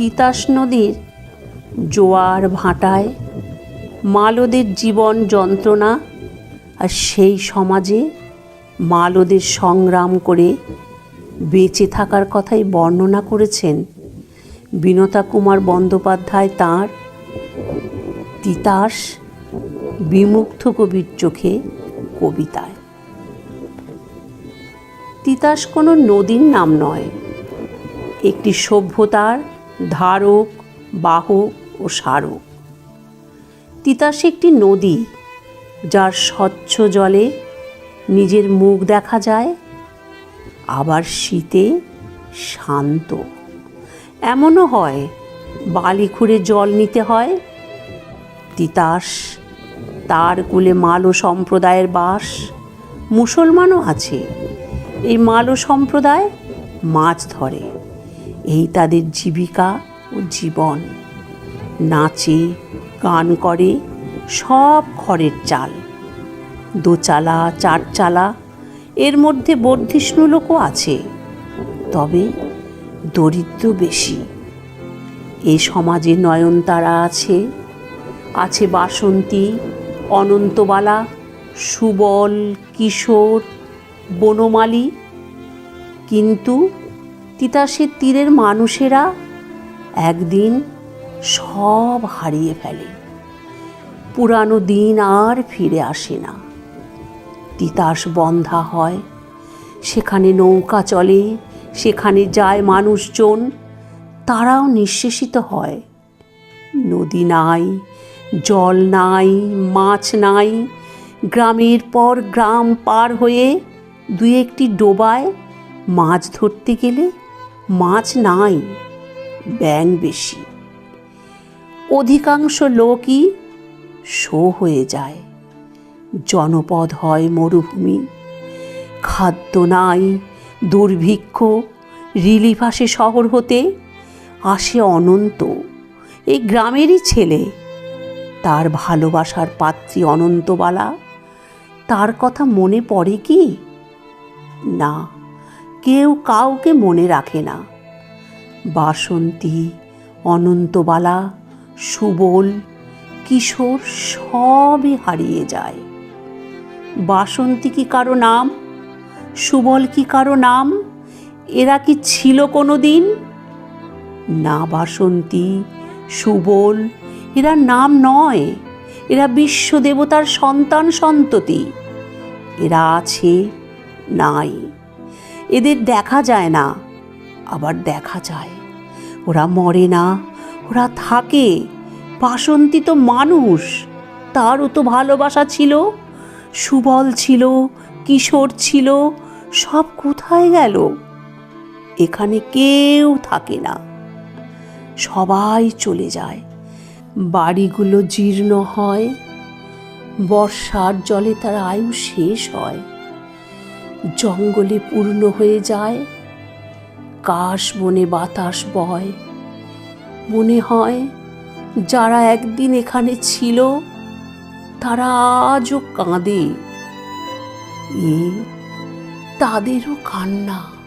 তিতাস নদীর জোয়ার ভাঁটায়, মালদের জীবন যন্ত্রণা আর সেই সমাজে মালদের সংগ্রাম করে বেঁচে থাকার কথাই বর্ণনা করেছেন বিনতা কুমার বন্দ্যোপাধ্যায় তাঁর তিতাস বিমুগ্ধ কবির চোখে কবিতায়। তিতাস কোনো নদীর নাম নয়, একটি সভ্যতার ধারক, বাহক ও স্মারক তিতাস একটি নদী যার স্বচ্ছ জলে নিজের মুখ দেখা যায়, আবার শীতে শান্ত। এমনও হয় বালি খুঁড়ে জল নিতে হয়। তিতাস তার কুলে মালো সম্প্রদায়ের বাস। মুসলমানও আছে, এই মালো সম্প্রদায় মাছ ধরে। এই তাদের জীবিকা ও জীবন। নাচে, গান করে, সব খড়ের চাল। দোচালা, চারচালা, এর মধ্যে বর্ধিষ্ণু লোকও আছে। তবে দরিদ্র বেশি। এ সমাজে নয়নতারা আছে। আছে বাসন্তী, অনন্তবালা, সুবল, কিশোর, বনমালী। কিন্তু তিতাসের তীরের মানুষেরা একদিন সব হারিয়ে ফেলে। পুরানো দিন আর ফিরে আসে না। তিতাস বন্ধা হয়, সেখানে নৌকা চলে, সেখানে যায় মানুষজন, তারাও নিঃশেষিত হয়। নদী নাই, জল নাই, মাছ নাই, গ্রামের পর গ্রাম পার হয়ে দুই একটি ডোবায় মাছ ধরতে গেলে মাছ নাই ব্যাং বেশি। অধিকাংশ লোকই শো হয়ে যায়। জনপদ হয় মরুভূমি। খাদ্য নাই, দুর্ভিক্ষ রিলিফ আসে শহর হতে আসে অনন্ত। এই গ্রামেরই ছেলে, তার ভালোবাসার পাত্রী অনন্তবালা। তার কথা মনে পড়ে কি? না। কেউ কাউকে মনে রাখে না। বাসন্তী, অনন্তবালা, সুবল, কিশোর সবই হারিয়ে যায়। বাসন্তী কি কারও নাম? সুবল কি কারও নাম? এরা কি ছিল কোনো দিন না বাসন্তী, সুবল, এরা নাম নয়। এরা বিশ্ব দেবতার সন্তান সন্ততি। এরা আছে, নাই। এদের দেখা যায় না। আবার দেখা যায়, ওরা মরে না, ওরা থাকে। বাসন্তী তো মানুষ তারও তো ভালোবাসা ছিল, সুবল ছিল, কিশোর ছিল, সব কোথায় গেল? এখানে কেউ থাকে না। সবাই চলে যায়। বাড়িগুলো জীর্ণ হয়। বর্ষার জলে তার আয়ু শেষ হয়। জঙ্গলে পূর্ণ হয়ে যায়। কাশ বনে বাতাস বয়। মনে হয় যারা একদিন এখানে ছিল, তারা আজও কাঁদে। এ তাদেরও কান্না।